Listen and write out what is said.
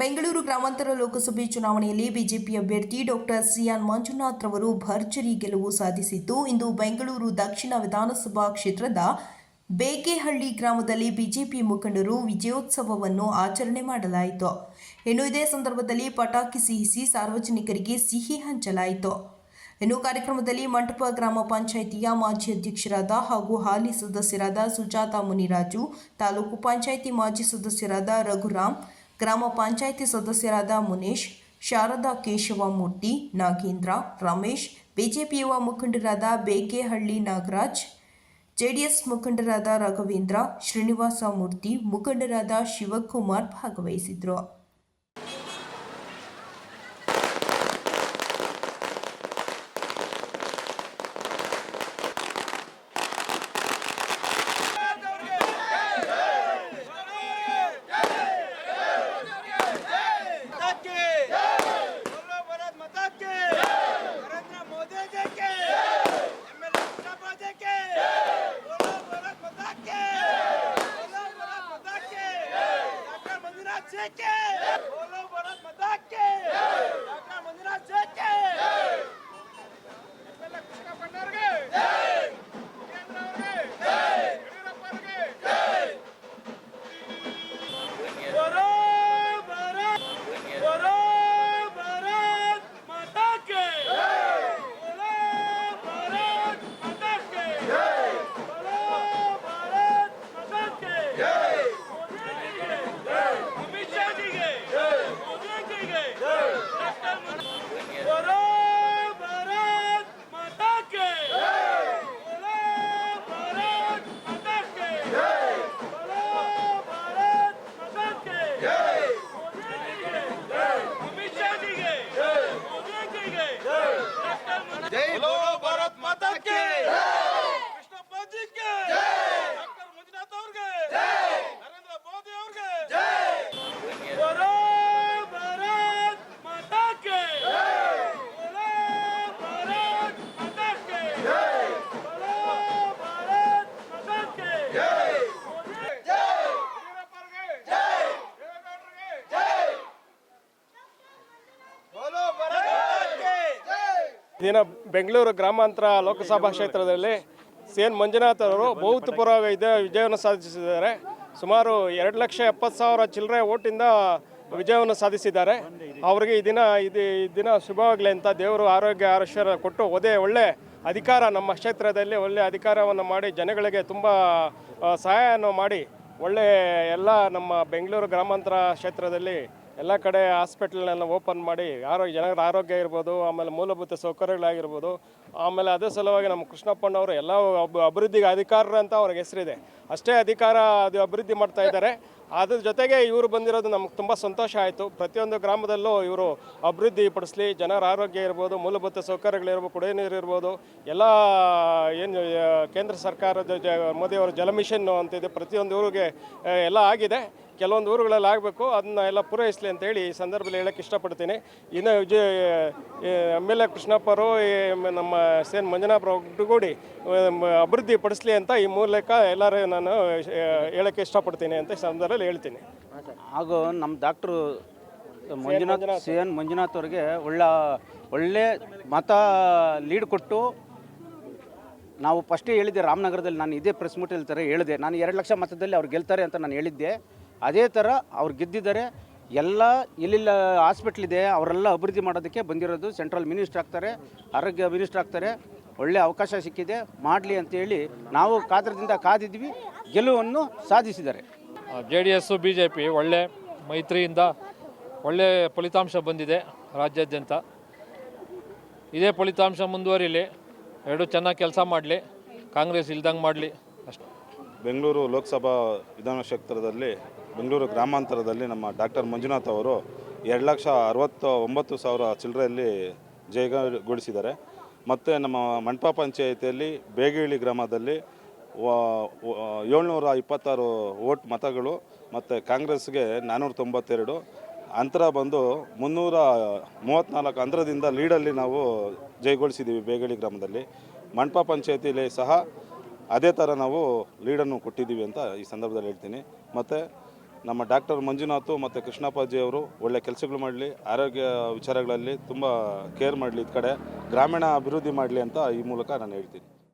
ಬೆಂಗಳೂರು ಗ್ರಾಮಾಂತರ ಲೋಕಸಭೆ ಚುನಾವಣೆಯಲ್ಲಿ ಬಿಜೆಪಿ ಅಭ್ಯರ್ಥಿ ಡಾಕ್ಟರ್ ಸಿಯಾನ್ ಮಂಜುನಾಥ್ ರವರು ಭರ್ಜರಿ ಗೆಲುವು ಸಾಧಿಸಿದ್ದು, ಇಂದು ಬೆಂಗಳೂರು ದಕ್ಷಿಣ ವಿಧಾನಸಭಾ ಕ್ಷೇತ್ರದ ಬೇಕೆಹಳ್ಳಿ ಗ್ರಾಮದಲ್ಲಿ ಬಿಜೆಪಿ ಮುಖಂಡರು ವಿಜಯೋತ್ಸವವನ್ನು ಆಚರಣೆ ಮಾಡಲಾಯಿತು. ಇನ್ನು ಇದೇ ಸಂದರ್ಭದಲ್ಲಿ ಪಟಾಕಿ ಸಿಹಿಸಿ ಸಾರ್ವಜನಿಕರಿಗೆ ಸಿಹಿ ಹಂಚಲಾಯಿತು. ಇನ್ನು ಕಾರ್ಯಕ್ರಮದಲ್ಲಿ ಮಂಟಪ ಗ್ರಾಮ ಪಂಚಾಯಿತಿಯ ಮಾಜಿ ಅಧ್ಯಕ್ಷರಾದ ಹಾಗೂ ಹಾಲಿ ಸದಸ್ಯರಾದ ಸುಜಾತಾ ಮುನಿರಾಜು, ತಾಲೂಕು ಪಂಚಾಯಿತಿ ಮಾಜಿ ಸದಸ್ಯರಾದ ರಘುರಾಮ್ ಗ್ರಾಮ ಪಂಚಾಯಿತಿ ಸದಸ್ಯರಾದ ಮುನೇಶ್, ಶಾರದಾ ಕೇಶವ ಮೂರ್ತಿ, ನಾಗೇಂದ್ರ, ರಮೇಶ್ ಬಿಜೆಪಿ ಯುವ ಮುಖಂಡರಾದ ಬೇಕೆಹಳ್ಳಿ ನಾಗರಾಜ್, ಜೆಡಿಎಸ್ ಮುಖಂಡರಾದ ರಾಘವೇಂದ್ರ, ಶ್ರೀನಿವಾಸ ಮೂರ್ತಿ, ಮುಖಂಡರಾದ ಶಿವಕುಮಾರ್ ಭಾಗವಹಿಸಿದ್ರು ದಿನ ಬೆಂಗಳೂರು ಗ್ರಾಮಾಂತರ ಲೋಕಸಭಾ ಕ್ಷೇತ್ರದಲ್ಲಿ ಸಿ ಎನ್ ಮಂಜುನಾಥ್ ಅವರು ಬಹುತಪೂರ್ವ ವಿಜಯ ವಿಜಯವನ್ನು ಸಾಧಿಸಿದ್ದಾರೆ. ಸುಮಾರು ಎರಡು ಲಕ್ಷ ಎಪ್ಪತ್ತು ಸಾವಿರ ಚಿಲ್ಲರೆ ಓಟಿಂದ ವಿಜಯವನ್ನು ಸಾಧಿಸಿದ್ದಾರೆ. ಅವರಿಗೆ ಈ ದಿನ ಇದು ಈ ದಿನ ಶುಭವಾಗಲಿ ಅಂತ ದೇವರು ಆರೋಗ್ಯ ಆರೋಗ್ಯ ಕೊಟ್ಟು ಒದೇ ಒಳ್ಳೆ ಅಧಿಕಾರ ನಮ್ಮ ಕ್ಷೇತ್ರದಲ್ಲಿ ಒಳ್ಳೆ ಅಧಿಕಾರವನ್ನು ಮಾಡಿ ಜನಗಳಿಗೆ ತುಂಬ ಸಹಾಯವನ್ನು ಮಾಡಿ ಒಳ್ಳೆ ಎಲ್ಲ ನಮ್ಮ ಬೆಂಗಳೂರು ಗ್ರಾಮಾಂತರ ಕ್ಷೇತ್ರದಲ್ಲಿ ಎಲ್ಲ ಕಡೆ ಹಾಸ್ಪಿಟಲ್ನೆಲ್ಲ ಓಪನ್ ಮಾಡಿ ಆರೋಗ್ಯ ಜನರ ಆರೋಗ್ಯ ಇರ್ಬೋದು, ಆಮೇಲೆ ಮೂಲಭೂತ ಸೌಕರ್ಯಗಳಾಗಿರ್ಬೋದು, ಆಮೇಲೆ ಅದೇ ಸಲುವಾಗಿ ನಮ್ಮ ಕೃಷ್ಣಪ್ಪನವರು ಎಲ್ಲ ಅಬ್- ಅಭಿವೃದ್ಧಿಗೆ ಅಧಿಕಾರರು ಅಂತ ಅವ್ರಿಗೆ ಹೆಸರಿದೆ. ಅಷ್ಟೇ ಅಧಿಕಾರ ಅದು ಅಭಿವೃದ್ಧಿ ಮಾಡ್ತಾ ಇದ್ದಾರೆ. ಅದ್ರ ಜೊತೆಗೆ ಇವರು ಬಂದಿರೋದು ನಮ್ಗೆ ತುಂಬ ಸಂತೋಷ ಆಯಿತು. ಪ್ರತಿಯೊಂದು ಗ್ರಾಮದಲ್ಲೂ ಇವರು ಅಭಿವೃದ್ಧಿ ಪಡಿಸ್ಲಿ, ಜನರ ಆರೋಗ್ಯ ಇರ್ಬೋದು, ಮೂಲಭೂತ ಸೌಕರ್ಯಗಳಿರ್ಬೋದು ಕುಡಿಯೋ ನೀರು ಇರ್ಬೋದು, ಎಲ್ಲ ಏನು ಕೇಂದ್ರ ಸರ್ಕಾರದ ಜ, ಮೋದಿಯವರ ಜಲ ಮಿಷನ್ ಅಂತಿದೆ. ಪ್ರತಿಯೊಂದು ಊರಿಗೆ ಎಲ್ಲ ಆಗಿದೆ. ಕೆಲವೊಂದು ಊರುಗಳಲ್ಲಿ ಆಗಬೇಕು ಅದನ್ನ ಎಲ್ಲ ಪೂರೈಸಲಿ ಅಂತೇಳಿ ಈ ಸಂದರ್ಭದಲ್ಲಿ ಹೇಳಕ್ಕೆ ಇಷ್ಟಪಡ್ತೀನಿ. ಇನ್ನು ವಿಜಯ ಎಂ ಎಲ್ ಎ ಕೃಷ್ಣಪ್ಪರು ನಮ್ಮ ಸೇನ್ ಮಂಜುನಾಥ್ ಒಟ್ಟುಗೂಡಿ ಅಭಿವೃದ್ಧಿ ಪಡಿಸ್ಲಿ ಅಂತ ಈ ಮೂಲಕ ಎಲ್ಲರೂ ನಾನು ಹೇಳಕ್ಕೆ ಇಷ್ಟಪಡ್ತೀನಿ ಅಂತ ಈ ಸಂದರ್ಭದಲ್ಲಿ ಹೇಳ್ತೀನಿ. ಹಾಗೂ ನಮ್ಮ doctor Manjunath C N Manjunath ಅವ್ರಿಗೆ ಒಳ್ಳೆ ಒಳ್ಳೆ ಮತ ಲೀಡ್ ಕೊಟ್ಟು ನಾವು ಫಸ್ಟೇ ಹೇಳಿದ್ದೆ ರಾಮನಗರದಲ್ಲಿ ನಾನು ಇದೇ ಪ್ರೆಸ್ ಮೀಟ್ ಹೇಳ್ತಾರೆ ಹೇಳಿದೆ. ನಾನು ಎರಡು ಲಕ್ಷ ಮತದಲ್ಲಿ ಅವ್ರು ಗೆಲ್ತಾರೆ ಅಂತ ನಾನು ಹೇಳಿದ್ದೆ. ಅದೇ ಥರ ಅವ್ರು ಗೆದ್ದಿದ್ದಾರೆ. ಎಲ್ಲ ಎಲ್ಲೆಲ್ಲ ಹಾಸ್ಪಿಟ್ಲ್ ಇದೆ ಅವರೆಲ್ಲ ಅಭಿವೃದ್ಧಿ ಮಾಡೋದಕ್ಕೆ ಬಂದಿರೋದು ಸೆಂಟ್ರಲ್ ಮಿನಿಸ್ಟರ್ ಆಗ್ತಾರೆ ಆರೋಗ್ಯ ಮಿನಿಸ್ಟರ್ ಆಗ್ತಾರೆ. ಒಳ್ಳೆ ಅವಕಾಶ ಸಿಕ್ಕಿದೆ ಮಾಡಲಿ ಅಂತೇಳಿ ನಾವು ಕಾತರದಿಂದ ಕಾದಿದ್ವಿ ಗೆಲುವನ್ನು ಸಾಧಿಸಿದ್ದಾರೆ. J D S B J P ಒಳ್ಳೆ ಮೈತ್ರಿಯಿಂದ ಒಳ್ಳೆ ಫಲಿತಾಂಶ ಬಂದಿದೆ ರಾಜ್ಯಾದ್ಯಂತ. ಇದೇ ಫಲಿತಾಂಶ ಮುಂದುವರಿಲಿ ಎರಡು ಚೆನ್ನಾಗಿ ಕೆಲಸ ಮಾಡಲಿ ಕಾಂಗ್ರೆಸ್ ಇಲ್ದಂಗೆ ಮಾಡಲಿ ಅಷ್ಟೆ. ಬೆಂಗಳೂರು ಲೋಕಸಭಾ ವಿಧಾನ ಕ್ಷೇತ್ರದಲ್ಲಿ ಬೆಂಗಳೂರು ಗ್ರಾಮಾಂತರದಲ್ಲಿ ನಮ್ಮ ಡಾಕ್ಟರ್ ಮಂಜುನಾಥ್ ಅವರು ಎರಡು ಲಕ್ಷ ಅರವತ್ತು ಒಂಬತ್ತು ಸಾವಿರ ಚಿಲ್ಲರೆಯಲ್ಲಿ ಜಯಗೊಳಿಸಿದ್ದಾರೆ ಮತ್ತು ನಮ್ಮ ಮಂಟಪ ಪಂಚಾಯಿತಿಯಲ್ಲಿ ಬೇಗೇಳಿ ಗ್ರಾಮದಲ್ಲಿ ಏಳ್ನೂರ ಇಪ್ಪತ್ತಾರು ಓಟ್ ಮತಗಳು ಮತ್ತು ಕಾಂಗ್ರೆಸ್ಗೆ ನಾನ್ನೂರ ತೊಂಬತ್ತೆರಡು. ಅಂತರ ಬಂದು ಮುನ್ನೂರ ಮೂವತ್ತ್ನಾಲ್ಕು ಅಂತರದಿಂದ ಲೀಡಲ್ಲಿ ನಾವು ಜಯಗೊಳಿಸಿದ್ದೀವಿ ಬೇಗಳಿ ಗ್ರಾಮದಲ್ಲಿ. ಮಂಟಪ ಪಂಚಾಯಿತಿಯಲ್ಲಿ ಸಹ ಅದೇ ಥರ ನಾವು ಲೀಡನ್ನು ಕೊಟ್ಟಿದ್ದೀವಿ ಅಂತ ಈ ಸಂದರ್ಭದಲ್ಲಿ ಹೇಳ್ತೀನಿ. ಮತ್ತು ನಮ್ಮ ಡಾಕ್ಟರ್ ಮಂಜುನಾಥ್ ಮತ್ತು ಕೃಷ್ಣಪ್ಪಾಜಿಯವರು ಒಳ್ಳೆ ಕೆಲಸಗಳು ಮಾಡಲಿ, ಆರೋಗ್ಯ ವಿಚಾರಗಳಲ್ಲಿ ತುಂಬ ಕೇರ್ ಮಾಡಲಿ ಈ ಕಡೆ, ಗ್ರಾಮೀಣ ಅಭಿವೃದ್ಧಿ ಮಾಡಲಿ ಅಂತ ಈ ಮೂಲಕ ನಾನು ಹೇಳ್ತೀನಿ.